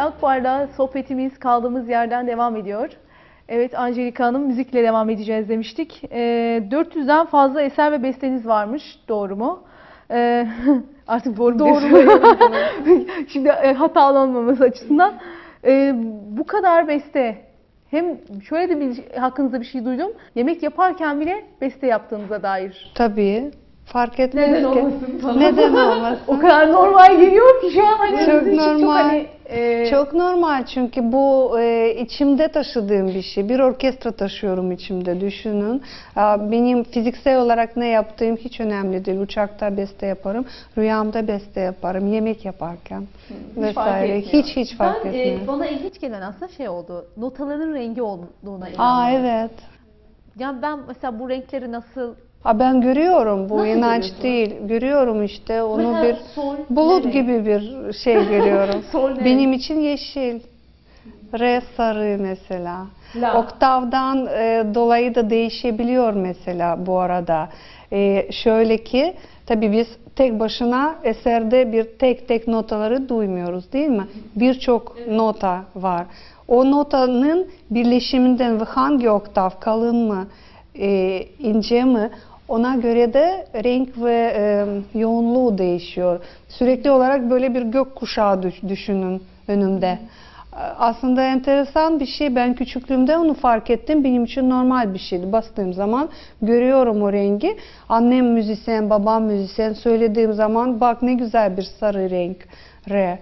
Akbar'la sohbetimiz kaldığımız yerden devam ediyor. Evet Angelika Hanım müzikle devam edeceğiz demiştik. Ee, 400'den fazla eser ve besteniz varmış. Doğru mu? Ee, artık doğru mu? Doğru diyorsun? Şimdi e, hatalanmaması açısından. Ee, bu kadar beste. Hem şöyle de bir hakkınızda bir şey duydum. Yemek yaparken bile beste yaptığınıza dair. Tabii. Fark etmez Neden ki. olmasın falan. Neden olmasın? O kadar normal geliyor ki şu an. Hani Çok normal. hani, e, Çok normal çünkü bu e, içimde taşıdığım bir şey. Bir orkestra taşıyorum içimde düşünün. Benim fiziksel olarak ne yaptığım hiç önemli değil. Uçakta beste yaparım, rüyamda beste yaparım, yemek yaparken Hiç fark vesaire. etmiyor. Hiç hiç fark ben, etmiyor. e, bana ilginç gelen aslında şey oldu. Notaların rengi olduğuna inanıyorum. Aa evet. Yani ben mesela bu renkleri nasıl Aa, ben görüyorum bu Nasıl inanç görüyorsun? değil. Görüyorum işte onu Mesela bir sol bulut ne renk? gibi bir şey görüyorum. Sol Benim için yeşil. Re sarı mesela. La. Oktavdan e, dolayı da değişebiliyor mesela bu arada. E, şöyle ki tabii biz tek başına eserde bir tek tek notaları duymuyoruz değil mi? Birçok nota var. O notanın birleşiminden ve hangi oktav kalın mı, e, ince mi ona göre de renk ve e, yoğunluğu değişiyor. Sürekli olarak böyle bir gök kuşağı düş- düşünün önümde. Aslında enteresan bir şey. Ben küçüklüğümde onu fark ettim. Benim için normal bir şeydi. Bastığım zaman görüyorum o rengi. Annem müzisyen, babam müzisyen. Söylediğim zaman bak ne güzel bir sarı renk. Re.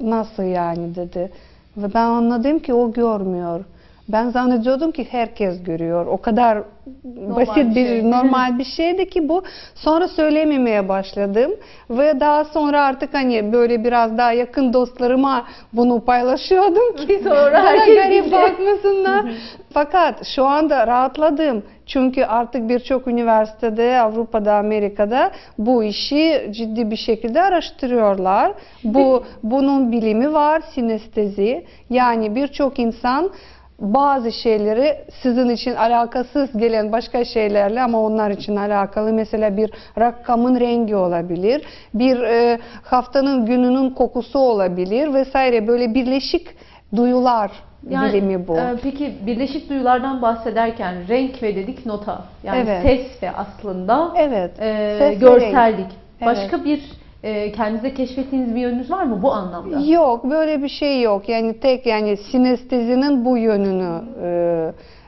Nasıl yani dedi. Ve ben anladım ki o görmüyor. Ben zannediyordum ki herkes görüyor. O kadar basit bir bir şey. normal bir şeydi ki bu. Sonra söylememeye başladım ve daha sonra artık hani böyle biraz daha yakın dostlarıma bunu paylaşıyordum ki Sonra garip bakmasınlar. Fakat şu anda rahatladım. Çünkü artık birçok üniversitede, Avrupa'da, Amerika'da bu işi ciddi bir şekilde araştırıyorlar. Bu bunun bilimi var, sinestezi. Yani birçok insan bazı şeyleri sizin için alakasız gelen başka şeylerle ama onlar için alakalı mesela bir rakamın rengi olabilir, bir e, haftanın gününün kokusu olabilir vesaire böyle birleşik duyular bilimi bu. e, peki birleşik duyulardan bahsederken renk ve dedik nota. Yani Evet. ses ve aslında Evet. e, ses ve görsellik. renk. Başka bir e, kendinize keşfettiğiniz bir yönünüz var mı bu anlamda? Yok böyle bir şey yok. Yani tek yani sinestezinin bu yönünü e,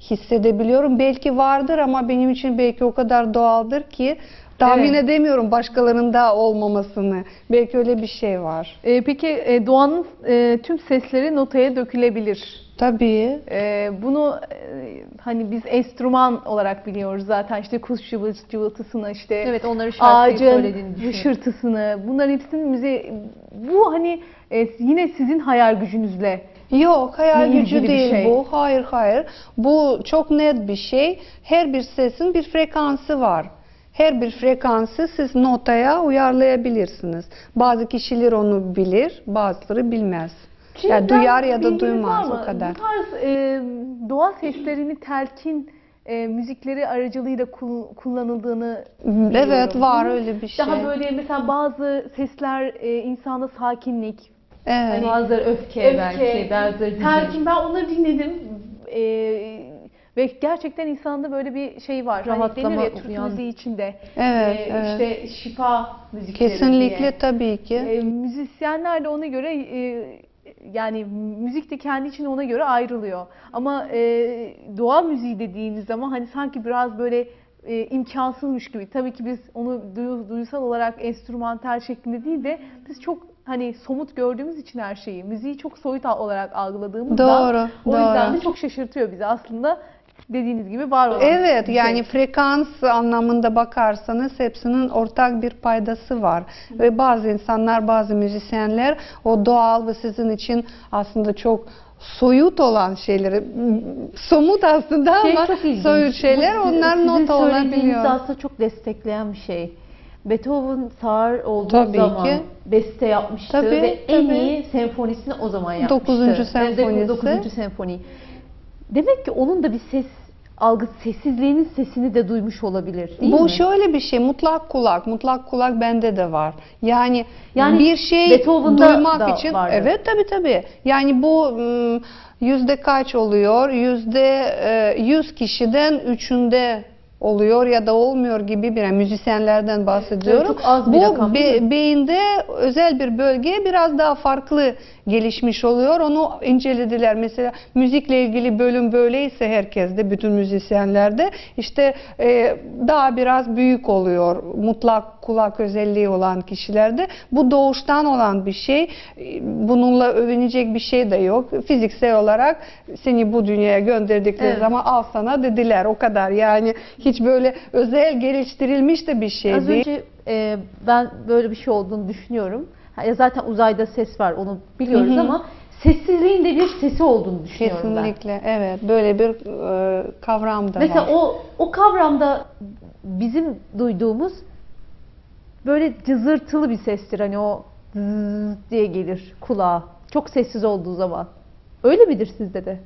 hissedebiliyorum. Belki vardır ama benim için belki o kadar doğaldır ki tahmin Evet. edemiyorum başkalarında olmamasını. Belki öyle bir şey var. E, peki e, doğanın e, tüm sesleri notaya dökülebilir. Tabii. E, bunu e, hani biz enstrüman olarak biliyoruz zaten işte kuş cıvı- cıvıltısını işte Evet onları ağacın hışırtısını bunların hepsinin müze bu hani e, yine sizin hayal gücünüzle Yok hayal Ne gücü değil şey. bu. Hayır hayır. Bu çok net bir şey. Her bir sesin bir frekansı var. Her bir frekansı siz notaya uyarlayabilirsiniz. Bazı kişiler onu bilir, bazıları bilmez. Şimdi Yani duyar ya da duymaz var o kadar. Bu tarz e, doğa seslerini telkin e, müzikleri aracılığıyla kul- kullanıldığını Evet biliyorum. var Hı. öyle bir şey. Daha böyle mesela bazı sesler e, insanda sakinlik, Evet. Hani Bazıları öfke, öfke, belki, bazıları telkin ben onları dinledim. E, ve gerçekten insanda böyle bir şey var. Hani Rahatlama denir ya Türk uyan- müziği içinde. Evet, E, evet. İşte şifa müzikleri Kesinlikle diye. tabii ki. E, müzisyenler de ona göre e, yani müzik de kendi içine ona göre ayrılıyor. Ama e, doğa müziği dediğiniz zaman hani sanki biraz böyle e, imkansızmış gibi. Tabii ki biz onu duyu- duysal olarak enstrümantal şeklinde değil de biz çok hani somut gördüğümüz için her şeyi, müziği çok soyut olarak algıladığımızdan Doğru, o yüzden doğru. de çok şaşırtıyor bizi aslında dediğiniz gibi var olan. Evet bir yani şey. frekans anlamında bakarsanız hepsinin ortak bir paydası var. Ve bazı insanlar, bazı müzisyenler o doğal ve sizin için aslında çok soyut olan şeyleri, somut aslında Şey ama soyut şeyler Bu onlar söylediğinizi olabiliyor. aslında çok destekleyen bir şey. Beethoven sağır olduğu Tabii zaman ki. beste yapmıştı Tabii, ve en tabii. iyi senfonisini o zaman yapmıştı. Dokuzuncu Evet, senfonisi. 9. senfoni. Demek ki onun da bir ses algı sessizliğinin sesini de duymuş olabilir değil Bu mi? şöyle bir şey, mutlak kulak, mutlak kulak bende de var. Yani, Yani bir şey Beethoven'da duymak için, vardı. evet tabii tabii. Yani bu yüzde kaç oluyor? Yüzde yüz kişiden üçünde oluyor ya da olmuyor gibi bir yani müzisyenlerden bahsediyorum. çok az bir bu mi? beyinde özel bir bölge biraz daha farklı gelişmiş oluyor. Onu incelediler. Mesela müzikle ilgili bölüm böyleyse herkeste, bütün müzisyenlerde işte e, daha biraz büyük oluyor. Mutlak kulak özelliği olan kişilerde. Bu doğuştan olan bir şey. E, Bununla övünecek bir şey de yok. Fiziksel olarak seni bu dünyaya gönderdikleri Evet. zaman al sana dediler. O kadar. Yani hiç böyle özel geliştirilmiş de bir şey Az değil. önce e, ben böyle bir şey olduğunu düşünüyorum. Zaten uzayda ses var onu biliyoruz Hı hı. ama sessizliğin de bir sesi olduğunu düşünüyorum ben. Kesinlikle evet böyle bir e, kavram da Mesela var. o o kavramda bizim duyduğumuz böyle cızırtılı bir sestir. Hani o zzz diye gelir kulağa. Çok sessiz olduğu zaman. Öyle midir sizde de?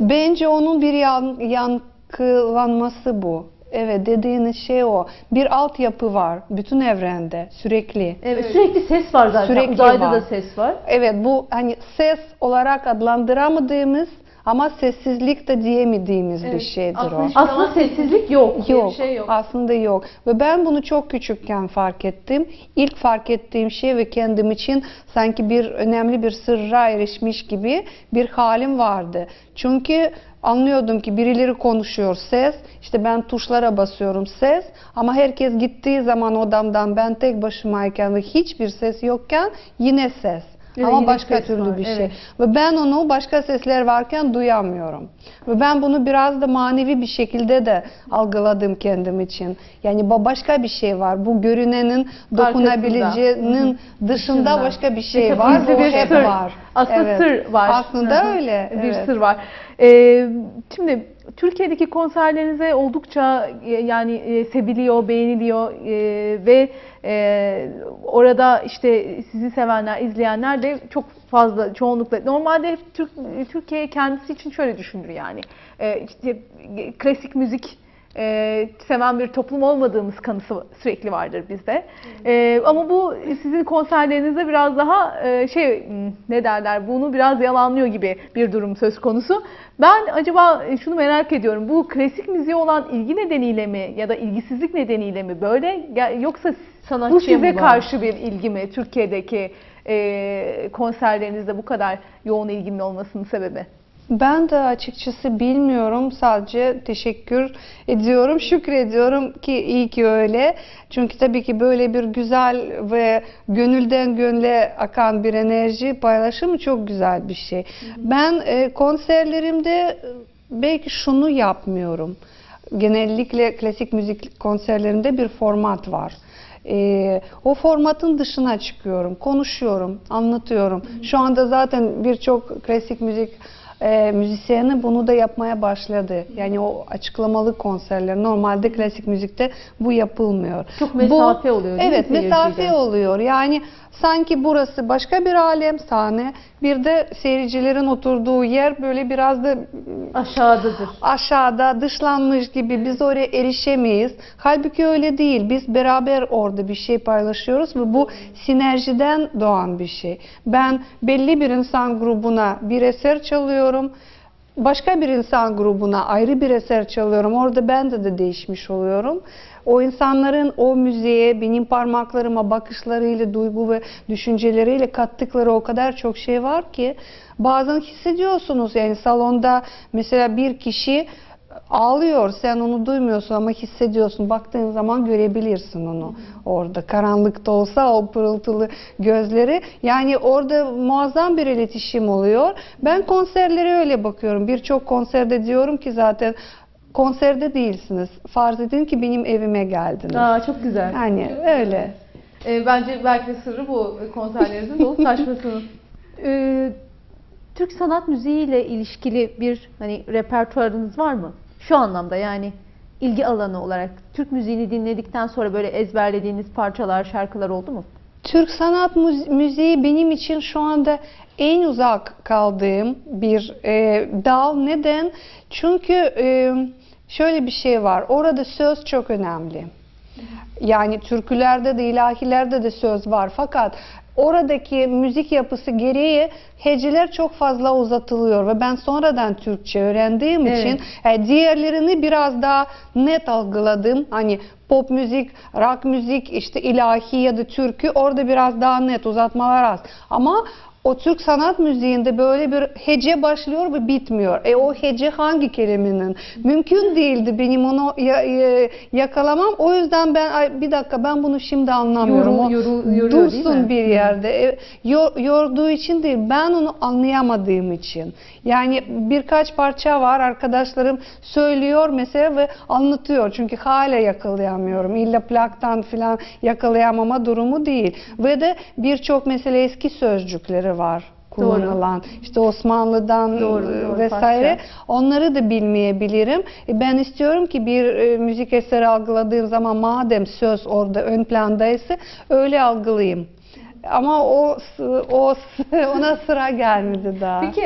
Bence onun bir yan, yankılanması bu. Evet dediğiniz şey o. Bir altyapı var bütün evrende sürekli. Evet, sürekli ses var zaten. Sürekli Uzayda var. da ses var. Evet bu hani ses olarak adlandıramadığımız ama sessizlik de diyemediğimiz bir Evet, şeydir aslında o. Aslında sessizlik yok. Yok, şey yok. aslında yok. Ve ben bunu çok küçükken fark ettim. İlk fark ettiğim şey ve kendim için sanki bir önemli bir sırra erişmiş gibi bir halim vardı. Çünkü anlıyordum ki birileri konuşuyor ses, işte ben tuşlara basıyorum ses ama herkes gittiği zaman odamdan ben tek başımayken ve hiçbir ses yokken yine ses. Ama yine başka türlü var, bir şey. evet. Ve ben onu başka sesler varken duyamıyorum. Ve ben bunu biraz da manevi bir şekilde de algıladım kendim için. Yani ba- başka bir şey var. Bu görünenin dokunabileceğinin dışında Dışında. başka bir şey var. Bu hep sır. var. Aslında Evet. sır var. Aslında öyle. bir evet. sır var. Ee, şimdi Türkiye'deki konserlerinize oldukça e, yani e, seviliyor, beğeniliyor e, ve e, orada işte sizi sevenler, izleyenler de çok fazla çoğunlukla normalde hep Türk, Türkiye kendisi için şöyle düşünür yani. E, işte klasik müzik e, seven bir toplum olmadığımız kanısı sürekli vardır bizde. E, ama bu sizin konserlerinizde biraz daha e, şey ne derler bunu biraz yalanlıyor gibi bir durum söz konusu. Ben acaba e, şunu merak ediyorum. Bu klasik müziğe olan ilgi nedeniyle mi ya da ilgisizlik nedeniyle mi böyle yoksa bu Sanatçıya size mı bağlı? karşı bir ilgi mi Türkiye'deki e, konserlerinizde bu kadar yoğun ilginin olmasının sebebi? Ben de açıkçası bilmiyorum. Sadece teşekkür ediyorum, şükrediyorum ki iyi ki öyle. Çünkü tabii ki böyle bir güzel ve gönülden gönle akan bir enerji paylaşımı çok güzel bir şey. Ben e, konserlerimde e, belki şunu yapmıyorum. Genellikle klasik müzik konserlerinde bir format var. Ee, o formatın dışına çıkıyorum, konuşuyorum, anlatıyorum. Şu anda zaten birçok klasik müzik e, müzisyeni bunu da yapmaya başladı. Yani o açıklamalı konserler normalde klasik müzikte bu yapılmıyor. Çok mesafe oluyor değil mi Evet, mesafe seyirciyle? oluyor. Yani sanki burası başka bir alem sahne, bir de seyircilerin oturduğu yer böyle biraz da Aşağıdadır. aşağıda dışlanmış gibi biz oraya erişemeyiz. Halbuki öyle değil. Biz beraber orada bir şey paylaşıyoruz ve bu sinerjiden doğan bir şey. Ben belli bir insan grubuna bir eser çalıyorum. Başka bir insan grubuna ayrı bir eser çalıyorum. Orada ben de, de değişmiş oluyorum. O insanların o müziğe benim parmaklarıma bakışlarıyla, duygu ve düşünceleriyle kattıkları o kadar çok şey var ki bazen hissediyorsunuz yani salonda mesela bir kişi ağlıyor sen onu duymuyorsun ama hissediyorsun. Baktığın zaman görebilirsin onu. Orada karanlıkta olsa o pırıltılı gözleri. Yani orada muazzam bir iletişim oluyor. Ben konserlere öyle bakıyorum. Birçok konserde diyorum ki zaten konserde değilsiniz. Farz edin ki benim evime geldiniz. Aa, çok güzel. yani öyle. E, bence belki de sırrı bu. Konserlerinizin dolup taşmasının. Ee, Türk sanat müziği ile ilişkili bir hani repertuarınız var mı? Şu anlamda yani ilgi alanı olarak Türk müziğini dinledikten sonra böyle ezberlediğiniz parçalar, şarkılar oldu mu? Türk sanat müzi- müziği benim için şu anda en uzak kaldığım bir e, dal. Neden? Çünkü e, Şöyle bir şey var. Orada söz çok önemli. Yani türkülerde de ilahilerde de söz var. Fakat oradaki müzik yapısı gereği heceler çok fazla uzatılıyor ve ben sonradan Türkçe öğrendiğim Evet. için e, diğerlerini biraz daha net algıladım. Hani pop müzik, rock müzik, işte ilahi ya da türkü orada biraz daha net uzatmalar az. Ama o Türk sanat müziğinde böyle bir hece başlıyor ve bitmiyor. E o hece hangi kelimenin? Mümkün değildi benim onu ya- ya- yakalamam. O yüzden ben ay, bir dakika ben bunu şimdi anlamıyorum. Yoru- yoru- yoruyor dursun bir yerde. E, yor- yorduğu için değil, ben onu anlayamadığım için. Yani birkaç parça var arkadaşlarım söylüyor mesela ve anlatıyor. Çünkü hala yakalayamıyorum. İlla plaktan falan yakalayamama durumu değil. Ve de birçok mesela eski sözcükleri var kullanılan. İşte Osmanlı'dan Doğru, e, doğru, vesaire. Farsça. Onları da bilmeyebilirim. E, Ben istiyorum ki bir e, müzik eseri algıladığım zaman madem söz orada ön plandaysa öyle algılayayım. Ama o o ona sıra gelmedi daha. Peki